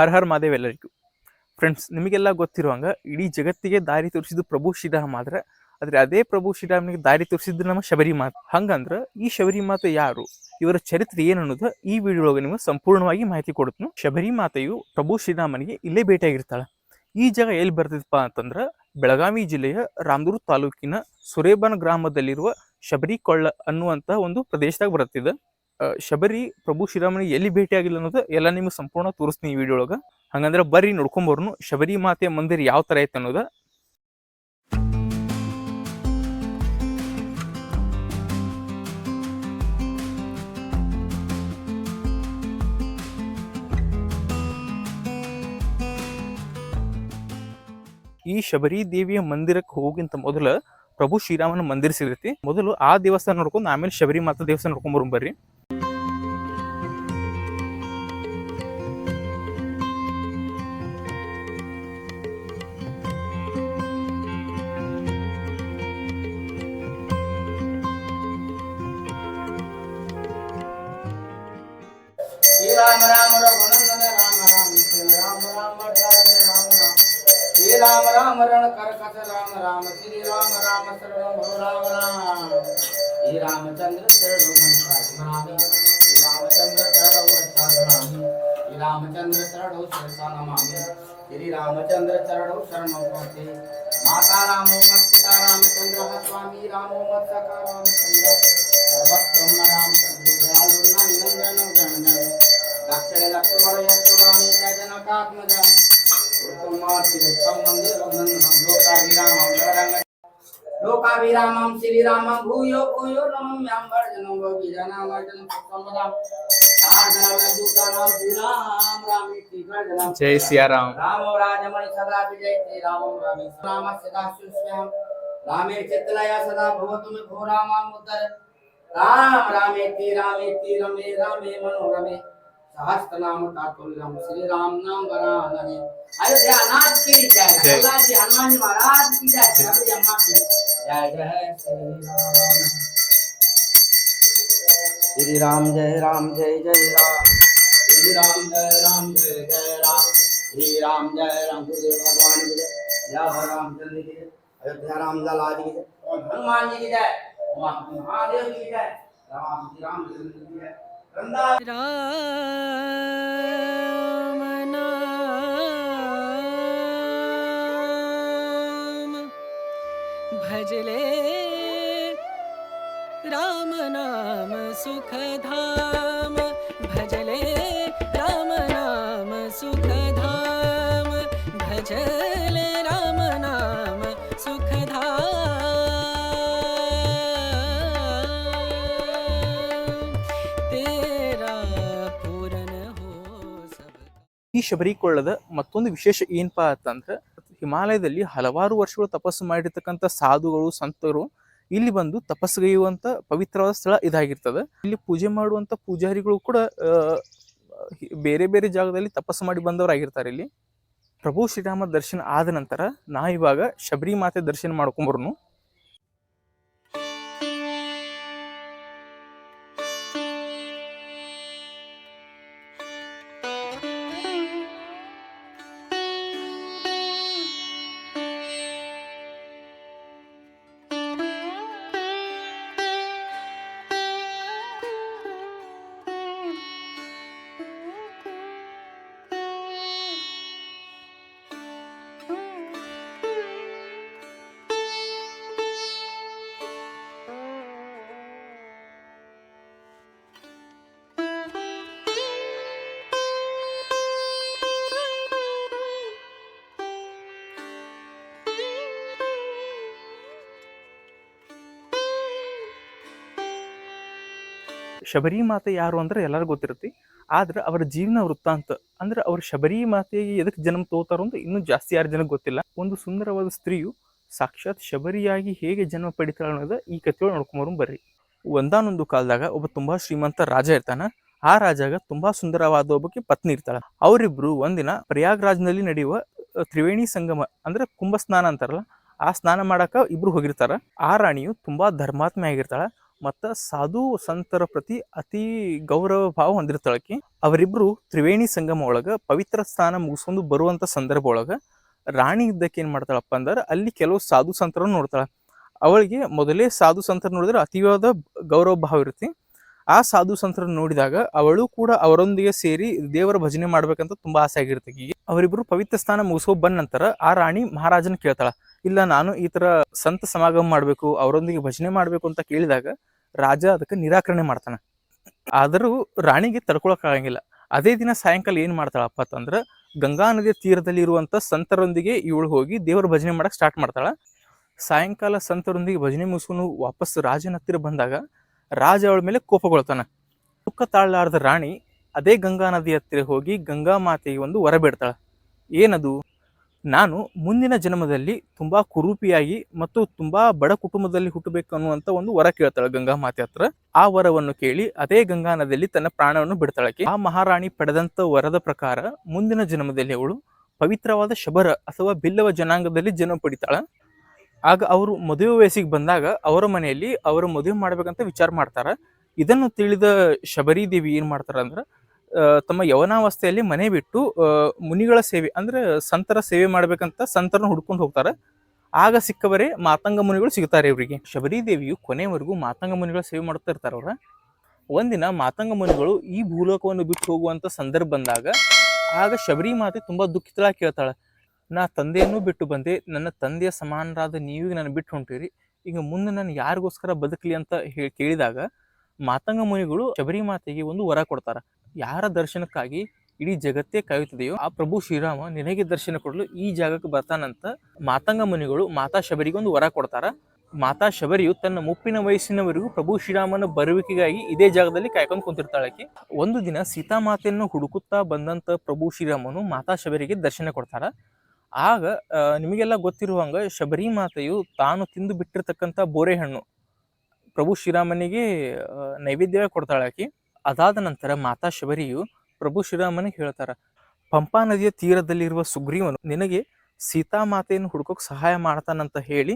ಹರ್ ಹರ್ ಮಾದೇವ್ ಎಲ್ಲರಿಗೂ. ಫ್ರೆಂಡ್ಸ್ ನಿಮಗೆಲ್ಲ ಗೊತ್ತಿರುವಂಗ ಇಡೀ ಜಗತ್ತಿಗೆ ದಾರಿ ತೋರಿಸಿದ್ದು ಪ್ರಭು ಶ್ರೀರಾಮ್ ಆದ್ರೆ ಆದ್ರೆ ಅದೇ ಪ್ರಭು ಶ್ರೀರಾಮನಿಗೆ ದಾರಿ ತೋರಿಸಿದ್ದು ನಮ್ಮ ಶಬರಿ ಮಾತ ಹಂಗಂದ್ರ ಈ ಶಬರಿ ಮಾತೆ ಯಾರು, ಇವರ ಚರಿತ್ರೆ ಏನು ಅನ್ನೋದು ಈ ವಿಡಿಯೋ ಒಳಗೆ ನಿಮಗೆ ಸಂಪೂರ್ಣವಾಗಿ ಮಾಹಿತಿ ಕೊಡುತ್ತೆ ಶಬರಿ ಮಾತೆಯು ಪ್ರಭು ಶ್ರೀರಾಮನಿಗೆ ಇಲ್ಲೇ ಭೇಟಿಯಾಗಿರ್ತಾಳೆ. ಈ ಜಾಗ ಎಲ್ಲಿ ಬರ್ತಿದಪ್ಪ ಅಂತಂದ್ರ ಬೆಳಗಾವಿ ಜಿಲ್ಲೆಯ ರಾಮದೂರು ತಾಲೂಕಿನ ಸುರೇಬನ ಗ್ರಾಮದಲ್ಲಿರುವ ಶಬರಿ ಕೊಳ್ಳ ಅನ್ನುವಂತ ಒಂದು ಪ್ರದೇಶದಾಗ ಬರುತ್ತಿದೆ. ಶಬರಿ, ಪ್ರಭು ಶ್ರೀರಾಮನ ಎಲ್ಲಿ ಭೇಟಿ ಆಗಿಲ್ಲ ಅನ್ನೋದು ಎಲ್ಲ ನಿಮ್ಗೆ ಸಂಪೂರ್ಣ ತೋರಿಸ್ತೀನಿ ಈ ವಿಡಿಯೋ ಒಳಗ ಹಂಗಂದ್ರೆ ಬರ್ರಿ ನೋಡ್ಕೊಂಬರ್ನು ಶಬರಿ ಮಾತೆಯ ಮಂದಿರ ಯಾವ ತರ ಐತೆ ಅನ್ನೋದ. ಈ ಶಬರಿ ದೇವಿಯ ಮಂದಿರಕ್ಕೆ ಹೋಗಿಂತ ಮೊದಲ ಪ್ರಭು ಶ್ರೀರಾಮನ ಮಂದಿರ ಸಿಗತಿ ಮೊದಲು ಆ ದೇವಸ್ಥಾನ ನೋಡ್ಕೊಂಡು ಆಮೇಲೆ ಶಬರಿ ಮಾತಾ ದೇವಸ್ಥಾನ ನೋಡ್ಕೊಂಡ್ ಬರ್ರಿ. రఘునందన రామ రామ రామ రామ రాజ రామ రామ శ్రీ రామ రామ రణ కరకథ రామ రామ శ్రీ రామ రామ శరణం భవ రామ రామ శ్రీ రామచంద్ర శరణం సాధనామి శ్రీ రామచంద్ర శరణం సాధనామి శ్రీ రామచంద్ర శరణం శిరసానమామి శ్రీ రామచంద్ర శరణం శరణం పతి మాతా రామో మత్పితా రామచంద్ర స్వామి రామో మత్సకా రామచంద్ర సర్వత్వం రామచంద్రుడు రాజున్న నిరంజనం గణజనం दक्षिण लक्ष्मणयत्वमणितजनकात्मजा लोकाभिरामं श्रीरामं भूयो भूयो नमम्यां वर्जनं गोपीजनामर्जनं सत्सम्पदां जय सिया राम रामो राम सदा विजयते राम राम रामः सदा सुस्म्यहं रामे चित्तलया सदा भवतु मे भो रामामुद्दर राम रामेति रामेति रमे रामे मनोरमे सहस्त्र नाम तातुल्यम श्री राम नाम वरानने अयोध्या नाथ की जय। भगवान जी हनुमान जी महाराज की जय। सबरी अम्मा की जय जय श्री राम श्री राम जय राम जय जय राम श्री राम जय राम जय जय राम। श्री राम जय राम गुरुदेव भगवान की जय। जय हो रामचंद्र की जय। अयोध्या राम लाल की जय। और हनुमान जी की जय। महादेव की जय। राम श्री रामचंद्र की जय। राम भजले राम नाम सुखधाम। भजले राम नाम सुखधाम। भजले ಈ ಶಬರಿ ಕೊಳ್ಳದ ಮತ್ತೊಂದು ವಿಶೇಷ ಏನಪ್ಪಾ ಅಂತಂದ್ರೆ ಹಿಮಾಲಯದಲ್ಲಿ ಹಲವಾರು ವರ್ಷಗಳು ತಪಸ್ಸು ಮಾಡಿರ್ತಕ್ಕಂಥ ಸಾಧುಗಳು, ಸಂತರು ಇಲ್ಲಿ ಬಂದು ತಪಸ್ಸುಗೈಯುವಂತ ಪವಿತ್ರವಾದ ಸ್ಥಳ ಇದಾಗಿರ್ತದೆ. ಇಲ್ಲಿ ಪೂಜೆ ಮಾಡುವಂತ ಪೂಜಾರಿಗಳು ಕೂಡ ಬೇರೆ ಬೇರೆ ಜಾಗದಲ್ಲಿ ತಪಸ್ಸು ಮಾಡಿ ಬಂದವರಾಗಿರ್ತಾರೆ ಇಲ್ಲಿ. ಪ್ರಭು ಶ್ರೀರಾಮ ದರ್ಶನ ಆದ ನಂತರ ನಾ ಇವಾಗ ಶಬರಿ ಮಾತೆ ದರ್ಶನ ಮಾಡ್ಕೊಂಬರ್ನು ಶಬರಿ ಮಾತೆ ಯಾರು ಅಂದ್ರೆ ಎಲ್ಲರಿಗೂ ಗೊತ್ತಿರುತ್ತೆ. ಆದ್ರೆ ಅವರ ಜೀವನ ವೃತ್ತಾಂತ ಅಂದ್ರೆ ಅವ್ರ ಶಬರಿ ಮಾತೆಗೆ ಎದಕ್ಕೆ ಜನ್ಮ ತೋತಾರೋ ಅಂತ ಇನ್ನೂ ಜಾಸ್ತಿ ಯಾರು ಜನಕ್ಕೆ ಗೊತ್ತಿಲ್ಲ. ಒಂದು ಸುಂದರವಾದ ಸ್ತ್ರೀಯು ಸಾಕ್ಷಾತ್ ಶಬರಿಯಾಗಿ ಹೇಗೆ ಜನ್ಮ ಪಡಿತಾಳ ಅನ್ನೋದು ಈ ಕಥೆಯೊಳಗೆ ನೋಡ್ಕೊಂಬರು ಬರ್ರಿ. ಒಂದಾನೊಂದು ಕಾಲದಾಗ ಒಬ್ಬ ತುಂಬಾ ಶ್ರೀಮಂತ ರಾಜ ಇರ್ತಾನ. ಆ ರಾಜಾಗ ತುಂಬಾ ಸುಂದರವಾದ ಒಬ್ಬಕ್ಕೆ ಪತ್ನಿ ಇರ್ತಾಳ. ಅವರಿಬ್ರು ಒಂದಿನ ಪ್ರಯಾಗ್ರಾಜ್ನಲ್ಲಿ ನಡೆಯುವ ತ್ರಿವೇಣಿ ಸಂಗಮ ಅಂದ್ರೆ ಕುಂಭ ಸ್ನಾನ ಅಂತಾರಲ್ಲ, ಆ ಸ್ನಾನ ಮಾಡಾಕ ಇಬ್ರು ಹೋಗಿರ್ತಾರ. ಆ ರಾಣಿಯು ತುಂಬಾ ಧರ್ಮಾತ್ಮೆ ಆಗಿರ್ತಾಳ ಮತ್ತು ಸಾಧು ಸಂತರ ಪ್ರತಿ ಅತಿ ಗೌರವ ಭಾವ ಹೊಂದಿರ್ತಾಳಕಿ ಅವರಿಬ್ರು ತ್ರಿವೇಣಿ ಸಂಗಮ ಒಳಗೆ ಪವಿತ್ರ ಸ್ಥಾನ ಮುಗಿಸ್ಕೊಂಡು ಬರುವಂಥ ಸಂದರ್ಭ ಒಳಗೆ ರಾಣಿ ಇದ್ದಕ್ಕೆ ಏನು ಮಾಡ್ತಾಳಪ್ಪ ಅಂದ್ರೆ ಅಲ್ಲಿ ಕೆಲವು ಸಾಧು ಸಂತರನ್ನು ನೋಡ್ತಾಳೆ. ಅವಳಿಗೆ ಮೊದಲೇ ಸಾಧು ಸಂತರ ನೋಡಿದ್ರೆ ಅತಿವಾದ ಗೌರವ ಭಾವ ಇರುತ್ತೆ. ಆ ಸಾಧು ಸಂತರನ್ನು ನೋಡಿದಾಗ ಅವಳು ಕೂಡ ಅವರೊಂದಿಗೆ ಸೇರಿ ದೇವರ ಭಜನೆ ಮಾಡ್ಬೇಕಂತ ತುಂಬಾ ಆಸೆ ಅವರಿಬ್ಬರು ಅವರಿಬ್ರು ಪವಿತ್ರ ಸ್ಥಾನ ಮುಗಿಸ್ಕೊ ಬಂದ ನಂತರ ಆ ರಾಣಿ ಮಹಾರಾಜನ ಕೇಳ್ತಾಳ. ಇಲ್ಲ, ನಾನು ಈ ತರ ಸಂತ ಸಮಾಗಮ ಮಾಡಬೇಕು, ಅವರೊಂದಿಗೆ ಭಜನೆ ಮಾಡಬೇಕು ಅಂತ ಕೇಳಿದಾಗ ರಾಜ ಅದಕ್ಕೆ ನಿರಾಕರಣೆ ಮಾಡ್ತಾನೆ. ಆದರೂ ರಾಣಿಗೆ ತಡ್ಕೊಳಕ್ಕಾಗಂಗಿಲ್ಲ. ಅದೇ ದಿನ ಸಾಯಂಕಾಲ ಏನ್ ಮಾಡ್ತಾಳಪ್ಪ ಅಂತಂದ್ರ, ಗಂಗಾ ನದಿಯ ತೀರದಲ್ಲಿ ಇರುವಂತ ಸಂತರೊಂದಿಗೆ ಇವಳು ಹೋಗಿ ದೇವರ ಭಜನೆ ಮಾಡಕ್ ಸ್ಟಾರ್ಟ್ ಮಾಡ್ತಾಳ. ಸಾಯಂಕಾಲ ಸಂತರೊಂದಿಗೆ ಭಜನೆ ಮುಗಿಸ್ಕೊಂಡು ವಾಪಸ್ ರಾಜನ ಹತ್ತಿರ ಬಂದಾಗ ರಾಜ ಅವಳ ಮೇಲೆ ಕೋಪಗೊಳ್ತಾನೆ. ದುಃಖ ತಾಳಲಾರದ ರಾಣಿ ಅದೇ ಗಂಗಾ ನದಿ ಹತ್ತಿರ ಹೋಗಿ ಗಂಗಾ ಮಾತೆಗೆ ಒಂದು ವರ ಬೇಡ್ತಾಳೆ. ಏನದು? ನಾನು ಮುಂದಿನ ಜನ್ಮದಲ್ಲಿ ತುಂಬ ಕುರೂಪಿಯಾಗಿ ಮತ್ತು ತುಂಬ ಬಡ ಕುಟುಂಬದಲ್ಲಿ ಹುಟ್ಟಬೇಕು ಅನ್ನುವಂತ ಒಂದು ವರ ಕೇಳ್ತಾಳೆ ಗಂಗಾ ಮಾತೆ ಹತ್ರ. ಆ ವರವನ್ನು ಕೇಳಿ ಅದೇ ಗಂಗಾ ನದಿಯಲ್ಲಿ ತನ್ನ ಪ್ರಾಣವನ್ನು ಬಿಡ್ತಾಳಕ್ಕೆ. ಆ ಮಹಾರಾಣಿ ಪಡೆದಂತ ವರದ ಪ್ರಕಾರ ಮುಂದಿನ ಜನ್ಮದಲ್ಲಿ ಅವಳು ಪವಿತ್ರವಾದ ಶಬರ ಅಥವಾ ಬಿಲ್ಲವ ಜನಾಂಗದಲ್ಲಿ ಜನ್ಮ ಪಡಿತಾಳ. ಆಗ ಅವರು ಮದುವೆ ವಯಸ್ಸಿಗೆ ಬಂದಾಗ ಅವರ ಮನೆಯಲ್ಲಿ ಅವರು ಮದುವೆ ಮಾಡ್ಬೇಕಂತ ವಿಚಾರ ಮಾಡ್ತಾರ. ಇದನ್ನು ತಿಳಿದ ಶಬರಿ ದೇವಿ ಏನು ಮಾಡ್ತಾರ ಅಂದ್ರ ತಮ್ಮ ಯವನಾವಸ್ಥೆಯಲ್ಲಿ ಮನೆ ಬಿಟ್ಟು ಮುನಿಗಳ ಸೇವೆ, ಅಂದ್ರೆ ಸಂತರ ಸೇವೆ ಮಾಡ್ಬೇಕಂತ ಸಂತರನ್ನ ಹುಡ್ಕೊಂಡು ಹೋಗ್ತಾರೆ. ಆಗ ಸಿಕ್ಕವರೇ ಮಾತಂಗ ಮುನಿಗಳು ಸಿಗ್ತಾರೆ ಇವರಿಗೆ. ಶಬರಿ ದೇವಿಯು ಕೊನೆವರೆಗೂ ಮಾತಂಗ ಮುನಿಗಳ ಸೇವೆ ಮಾಡ್ತಾ ಇರ್ತಾರೆ ಅವ್ರ. ಒಂದಿನ ಮಾತಂಗ ಮುನಿಗಳು ಈ ಭೂಲೋಕವನ್ನು ಬಿಟ್ಟು ಹೋಗುವಂತ ಸಂದರ್ಭ ಬಂದಾಗ, ಆಗ ಶಬರಿ ಮಾತೆ ತುಂಬಾ ದುಃಖಿತಳಾಗಿ ಕೇಳ್ತಾಳೆ. ನಾ ತಂದೆಯನ್ನು ಬಿಟ್ಟು ಬಂದೆ. ನನ್ನ ತಂದೆಯ ಸಮಾನರಾದ ನೀವೀಗ ನಾನು ಬಿಟ್ಟು ಹೊಂಟಿರಿ. ಈಗ ಮುಂದೆ ನಾನು ಯಾರಿಗೋಸ್ಕರ ಬದುಕಲಿ? ಅಂತ ಹೇಳಿ ಕೇಳಿದಾಗ ಮಾತಂಗ ಮುನಿಗಳು ಶಬರಿ ಮಾತೆಗೆ ಒಂದು ವರ ಕೊಡ್ತಾರ. ಯಾರ ದರ್ಶನಕ್ಕಾಗಿ ಇಡೀ ಜಗತ್ತೇ ಕಾಯುತ್ತದೆಯೋ ಆ ಪ್ರಭು ಶ್ರೀರಾಮ ನಿನಗೆ ದರ್ಶನ ಕೊಡಲು ಈ ಜಾಗಕ್ಕೆ ಬರ್ತಾನಂತ ಮಾತಂಗ ಮುನಿಗಳು ಮಾತಾ ಶಬರಿಗೆ ಒಂದು ವರ ಕೊಡ್ತಾರ. ಮಾತಾ ಶಬರಿಯು ತನ್ನ ಮುಪ್ಪಿನ ವಯಸ್ಸಿನವರೆಗೂ ಪ್ರಭು ಶ್ರೀರಾಮನ ಬರುವಿಕೆಗಾಗಿ ಇದೇ ಜಾಗದಲ್ಲಿ ಕಾಯ್ಕೊಂಡು ಕುಂತಿರ್ತಾಳಕ್ಕೆ ಒಂದು ದಿನ ಸೀತಾ ಮಾತೆಯನ್ನು ಹುಡುಕುತ್ತಾ ಬಂದಂತ ಪ್ರಭು ಶ್ರೀರಾಮನು ಮಾತಾ ಶಬರಿಗೆ ದರ್ಶನ ಕೊಡ್ತಾರ. ಆಗ ನಿಮಗೆಲ್ಲ ಗೊತ್ತಿರುವಂಗ ಶಬರಿ ಮಾತೆಯು ತಾನು ತಿಂದು ಬಿಟ್ಟಿರ್ತಕ್ಕಂಥ ಬೋರೆ ಹಣ್ಣು ಪ್ರಭು ಶ್ರೀರಾಮನಿಗೆ ನೈವೇದ್ಯ ಕೊಡ್ತಾಳೆ ಆಕಿ. ಅದಾದ ನಂತರ ಮಾತಾ ಶಬರಿಯು ಪ್ರಭು ಶ್ರೀರಾಮನಿಗೆ ಹೇಳ್ತಾರ, ಪಂಪಾ ನದಿಯ ತೀರದಲ್ಲಿರುವ ಸುಗ್ರೀವನು ನಿನಗೆ ಸೀತಾ ಮಾತೆಯನ್ನು ಹುಡುಕೋಕೆ ಸಹಾಯ ಮಾಡ್ತಾನಂತ ಹೇಳಿ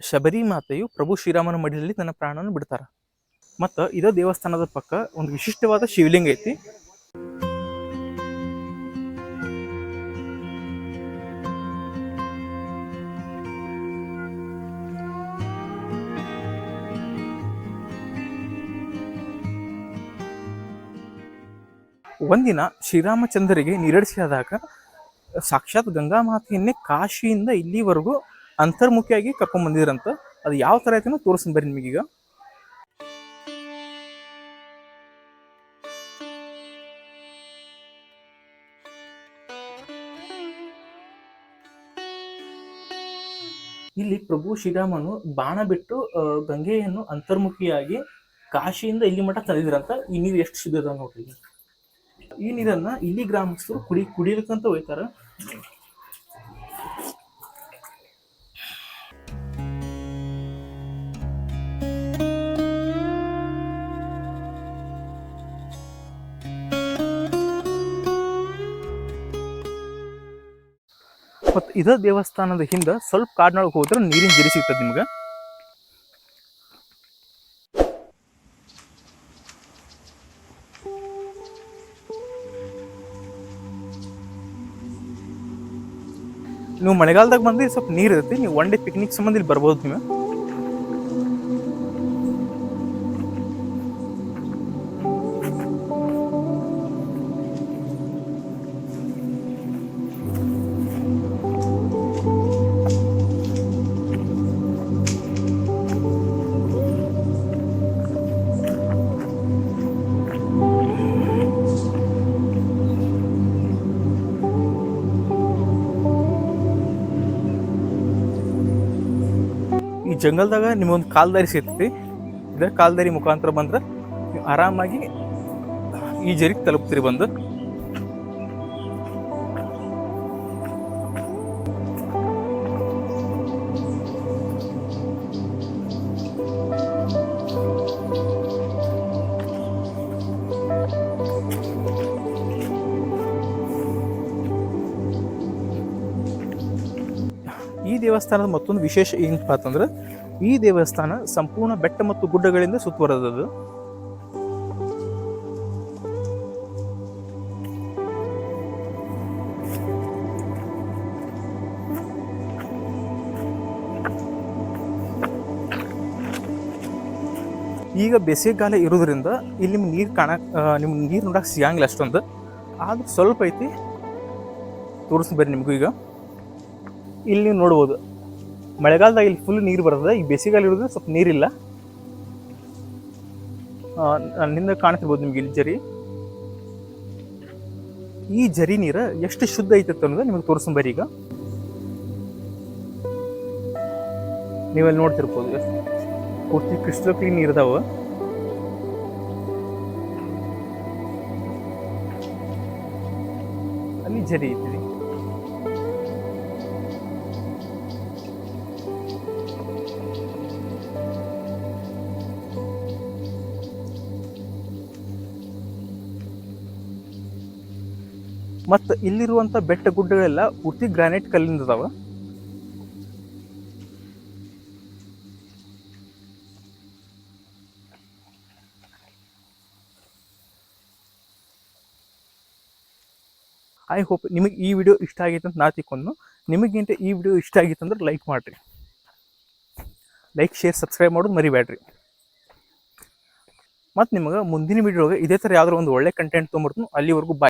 ಶಬರಿ ಮಾತೆಯು ಪ್ರಭು ಶ್ರೀರಾಮನ ಮಡಿಲಲ್ಲಿ ತನ್ನ ಪ್ರಾಣವನ್ನು ಬಿಡ್ತಾರ. ಮತ್ತು ಇದೇ ದೇವಸ್ಥಾನದ ಪಕ್ಕ ಒಂದು ವಿಶಿಷ್ಟವಾದ ಶಿವಲಿಂಗ ಐತಿ. ಒಂದಿನ ಶ್ರೀರಾಮಚಂದ್ರರಿಗೆ ನೀರಡಿಸಿದಾಗ, ಸಾಕ್ಷಾತ್ ಗಂಗಾ ಮಾತೆಯನ್ನೇ ಕಾಶಿಯಿಂದ ಇಲ್ಲಿವರೆಗೂ ಅಂತರ್ಮುಖಿಯಾಗಿ ಕರ್ಕೊಂಡ್ ಬಂದಿದ್ರಂತ, ಅದು ಯಾವ ತರ ಐತೆ ತೋರಿಸ್ತೀನಿ ಬರ್ರಿ ನಿಮಗೀಗ. ಇಲ್ಲಿ ಪ್ರಭು ಶ್ರೀರಾಮನು ಬಾಣ ಬಿಟ್ಟು ಗಂಗೆಯನ್ನು ಅಂತರ್ಮುಖಿಯಾಗಿ ಕಾಶಿಯಿಂದ ಇಲ್ಲಿ ಮಠ ತಂದಿದ್ರಂತ, ಈ ನೀರು ಎಷ್ಟು ಶುದ್ಧ ಅದ ನೋಡ್ರಿ. ಈ ನೀರನ್ನ ಇಲ್ಲಿ ಗ್ರಾಮಸ್ಥರು ಕುಡಿ ಕುಡಿಯಲಿಕ್ಕಂತ ಹೋಯ್ತಾರ ಮತ್ತು ಇದ ದೇವಸ್ಥಾನದ ಹಿಂದೆ ಸ್ವಲ್ಪ ಕಾಡಿನೊಳಗೆ ಹೋದ್ರೆ ನೀರಿನ ಗಿರಿ ಸಿಗ್ತದೆ ನಿಮ್ಗೆ. ನೀವು ಮಳೆಗಾಲದಾಗ ಬಂದ್ರೆ ಸ್ವಲ್ಪ ನೀರು ಇರುತ್ತೆ. ನೀವು ಒನ್ ಡೇ ಪಿಕ್ನಿಕ್ ಸಂಬಂಧ ಇಲ್ಲಿ ಬರ್ಬೋದು ನೀವು. ಜಂಗಲ್ದಾಗ ನಿಮ್ಮೊಂದು ಕಾಲ್ದಾರಿ ಸಿಗ್ತೈತಿ ಇದ ಕಾಲ್ದಾರಿ ಮುಖಾಂತರ ಬಂದ್ರೆ ನೀವು ಆರಾಮಾಗಿ ಈ ಜರಿಗೆ ತಲುಪ್ತೀರಿ ಬಂದು. ದೇವಸ್ಥಾನದ ಮತ್ತೊಂದು ವಿಶೇಷ ಏನಪ್ಪ ಅಂತಂದ್ರೆ ಈ ದೇವಸ್ಥಾನ ಸಂಪೂರ್ಣ ಬೆಟ್ಟ ಮತ್ತು ಗುಡ್ಡಗಳಿಂದ ಸುತ್ತುವರೆದದು ಈಗ ಬೇಸಿಗೆಗಾಲ ಇರೋದ್ರಿಂದ ಇಲ್ಲಿ ನಿಮ್ಗೆ ನೀರು ಕಾಣ ನಿಮ್ಗೆ ನೀರು ನೋಡಕ್ಕೆ ಸಿಗಂಗಿಲ್ಲ ಅಷ್ಟೊಂದು. ಆದ್ರೆ ಸ್ವಲ್ಪ ಐತಿ. ತೋರಿಸ್ಬೇರಿ ನಿಮಗೂ ಈಗ. ಇಲ್ಲಿ ನೀವು ನೋಡ್ಬೋದು. ಮಳೆಗಾಲದಾಗ ಇಲ್ಲಿ ಫುಲ್ ನೀರು ಬರ್ತದೆ. ಈ ಬೇಸಿಗೆಗಾಲ ಇರೋದ್ರೆ ಸ್ವಲ್ಪ ನೀರಿಲ್ಲ. ಅಲ್ಲಿಂದ ಕಾಣ್ತಿರ್ಬೋದು ನಿಮ್ಗೆ ಇಲ್ಲಿ ಜರಿ. ಈ ಜರಿ ನೀರು ಎಷ್ಟು ಶುದ್ಧ ಐತೆ ಅನ್ನೋದು ನಿಮಗೆ ತೋರಿಸ್ಬರಿ ಈಗ. ನೀವಲ್ಲಿ ನೋಡ್ತಿರ್ಬೋದು. ಪೂರ್ತಿ ಕ್ರಿಸ್ಟಲ್ ಕ್ಲೀನ್ ನೀರು ಇದಾವೆ ಅಲ್ಲಿ ಜರಿ ಮತ್ತು ಇಲ್ಲಿರುವಂಥ ಬೆಟ್ಟ ಗುಡ್ಡಗಳೆಲ್ಲ ಪೂರ್ತಿ ಗ್ರಾನೈಟ್ ಕಲ್ಲಿಂದ ಅದಾವ. ಐ ಹೋಪ್ ನಿಮಗೆ ಈ ವಿಡಿಯೋ ಇಷ್ಟ ಆಗೈತೆ ಅಂತ ನಾ ತಿಕ್ಕೊಂಡು ನಿಮಗಿಂತ ಈ ವಿಡಿಯೋ ಇಷ್ಟ ಆಗಿತ್ತು ಅಂದ್ರೆ ಲೈಕ್ ಮಾಡಿರಿ. ಲೈಕ್ ಶೇರ್ ಸಬ್ಸ್ಕ್ರೈಬ್ ಮಾಡೋದು ಮರಿಬೇಡ್ರಿ ಮತ್ತು ನಿಮಗೆ ಮುಂದಿನ ವಿಡಿಯೋಗೆ ಇದೇ ಥರ ಯಾವ್ದಾರು ಒಂದು ಒಳ್ಳೆ ಕಂಟೆಂಟ್ ತೊಗೊಂಬರ್ತೀನಿ ಅಲ್ಲಿವರೆಗೂ ಬಾಯ್